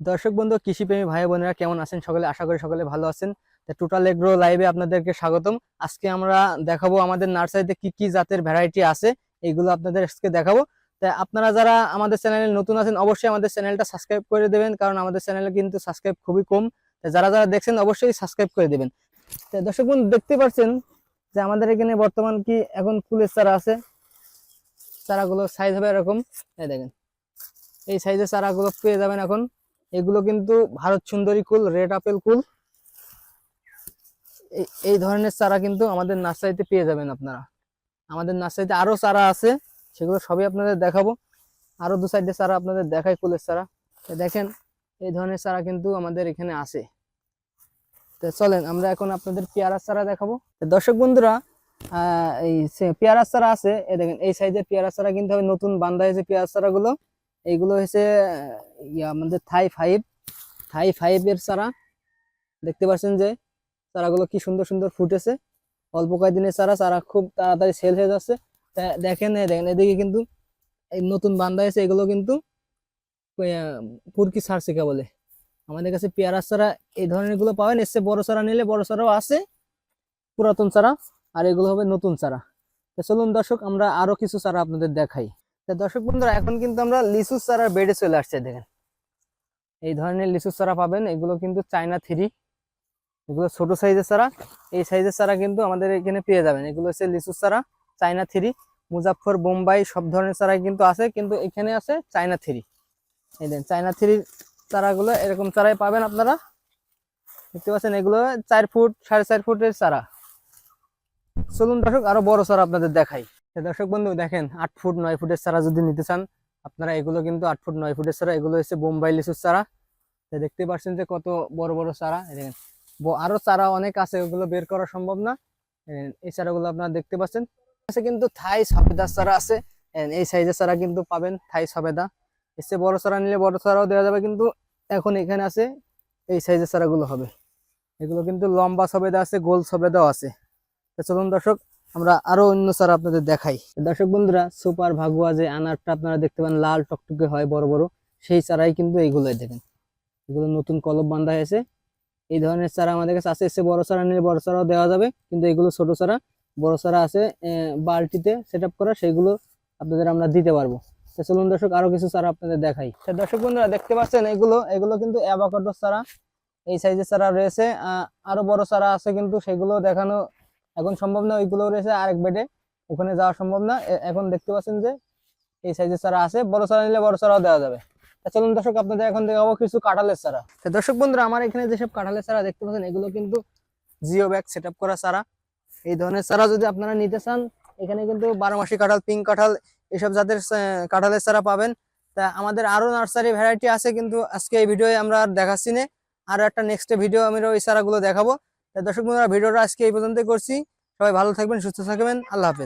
দর্শক বন্ধু, কৃষিপ্রেমী ভাই বোনেরা কেমন আছেন? সকলে আশা করি সকলে ভালো আছেন। টোটাল এগ্রো লাইভে আপনাদেরকে স্বাগতম। আজকে আমরা দেখাবো আমাদের নার্সারিতে কি কি জাতের ভ্যারাইটি আছে এইগুলো আপনাদের আজকে দেখাবো। তা আপনারা যারা আমাদের চ্যানেলে নতুন আছেন, অবশ্যই আমাদের চ্যানেলটা সাবস্ক্রাইব করে দেবেন, কারণ আমাদের চ্যানেলে কিন্তু সাবস্ক্রাইব খুবই কম। তা যারা যারা দেখছেন, অবশ্যই সাবস্ক্রাইব করে দেবেন। তা দর্শক বন্ধু, দেখতে পাচ্ছেন যে আমাদের এখানে বর্তমান কি এখন ফুলের চারা আছে। চারাগুলো সাইজ হবে এরকম। এই দেখেন, এই সাইজের চারাগুলো পেয়ে যাবেন এখন। এগুলো কিন্তু ভারত সুন্দরী কুল, রেড আপেল কুল। এই- ধরনের চারা কিন্তু আমাদের নার্সারিতে পেয়ে যাবেন আপনারা। আমাদের নার্সারিতে আরও চারা আছে, সেগুলো সবই আপনাদের দেখাবো। আরও দু সাইডে চারা আপনাদের দেখায় কুলের চারা। দেখেন, এই ধরনের চারা কিন্তু আমাদের এখানে আছে। তো চলেন, আমরা এখন আপনাদের পেয়ারার চারা দেখাবো। দর্শক বন্ধুরা এই পেয়ারার চারা আছে, এই দেখেন, এই সাইজের পেয়ারার চারা কিন্তু নতুন বান্ধা হয়েছে পেয়ারার চারাগুলো। এইগুলো হচ্ছে আমাদের থাই ফাইভ থাই ফাইভ এর চারা। দেখতে পাচ্ছেন যে, চারাগুলো কি সুন্দর সুন্দর ফুটেছে। অল্প কয়েকদিনের চারা চারা খুব তাড়াতাড়ি সেল হয়ে যাচ্ছে। দেখেন দেখেন, এদিকে কিন্তু এই নতুন বান্ধা হয়েছে এগুলো কিন্তু পুরকি সারসিকা বলে আমাদের কাছে পেয়ারা চারা এই ধরনেরগুলো পাবেন। এসে বড় চারা নিলে বড় চারাও আছে, পুরাতন চারা, আর এগুলো হবে নতুন চারা। চলুন দর্শক, আমরা আরও কিছু চারা আপনাদের দেখাই। দর্শক বন্ধুরা, এখন কিন্তু আমরা লিচু চারার বেডে চলে আসছে, দেখেন। এই ধরনের লিচু চারা পাবেন, এগুলো কিন্তু চায়না থ্রি। এগুলো ছোট সাইজের চারা, এই সাইজের চারা কিন্তু আমাদের এখানে পেয়ে যাবেন। এগুলো হচ্ছে লিচু চারা, চায়না থ্রি মুজাফর বোম্বাই, সব ধরনের চারাই কিন্তু আছে, কিন্তু এখানে আছে চায়না থ্রি। এই দেন চায়না থ্রির চারাগুলো এরকম চারাই পাবেন আপনারা। দেখতে পাচ্ছেন, এগুলো চার ফুট, সাড়ে চার ফুটের চারা। চলুন দর্শক, আরও বড় চারা আপনাদের দেখাই। তো দর্শক বন্ধু, দেখেন আট ফুট নয় ফুটের চারা যদি নিতে চান, আপনারা এগুলো কিন্তু আট ফুট নয় ফুটের চারা, এগুলো হচ্ছে বোম্বাই লিচুর চারা। দেখতে পাচ্ছেন যে কত বড় বড় চারা। দেখেন, ব- আরও চারা অনেক আছে ওগুলো বের করা সম্ভব না। এই- চারাগুলো আপনারা দেখতে পাচ্ছেন। আছে কিন্তু থাই সবেদার চারা আছে। এই- এই সাইজের চারা কিন্তু পাবেন থাই সবেদা। এসে বড় চারা নিলে বড় চারাও দেওয়া যাবে, কিন্তু এখন এখানে আছে, এই সাইজের চারাগুলো হবে। এগুলো কিন্তু লম্বা সবেদা আছে, গোল সবেদাও আছে। তো চলুন দর্শক আমরা আরও অন্য চারা আপনাদের দেখাই। দর্শক বন্ধুরা সুপার ভাগুয়া যে আনারটা আপনারা দেখতে পান লাল টকটকে হয় বড় বড় সেই চারাই কিন্তু এইগুলোই দেখেন। এগুলো নতুন কলব বান্ধা হয়েছে। এই ধরনের চারা আমাদের কাছে আছে এসে বড় চারা নিলে বড় চারাও দেওয়া যাবে কিন্তু এগুলো ছোট চারা বড় চারা আছে আহ, বালতিতে সেট করা সেগুলো আপনাদের আমরা দিতে পারব। চলুন দর্শক আরও কিছু চারা আপনাদের দেখাই। দর্শক বন্ধুরা দেখতে পাচ্ছেন এগুলো এগুলো কিন্তু অ্যাভাকাডো চারা এই সাইজের চারা রয়েছে আরও বড় চারা আছে কিন্তু সেগুলো দেখানো এখন সম্ভব না ওইগুলো রয়েছে আরেক বেডে ওখানে যাওয়া সম্ভব না। এখন দেখতে পাচ্ছেন যে এই সাইজের চারা আছে। বড় চারা নিলে বড় চারাও দেওয়া যাবে। চলুন দর্শক, আপনাদের এখন দেখাবো কিছু কাঁঠালের চারা। দর্শক বন্ধুরা, আমার এখানে যেসব কাঁঠালের চারা দেখতে পাচ্ছেন, এগুলো কিন্তু জিও ব্যাগ সেট করা চারা। এই ধরনের চারা যদি আপনারা নিতে চান, এখানে কিন্তু বারো মাসি কাঁঠাল পিঙ্ক কাঁঠাল এসব জাতের কাঁঠালের চারা পাবেন। তা আমাদের আরও নার্সারি ভ্যারাইটি আছে, কিন্তু আজকে এই ভিডিও আমরা আর দেখাচ্ছি না। আরও একটা নেক্সট ভিডিও আমি ওই চারাগুলো দেখাবো। দর্শক বন্ধুরা ভিডিওটা আজকে এই পর্যন্তই করছি। সবাই ভালো থাকবেন সুস্থ থাকবেন। আল্লাহ হাফেজ।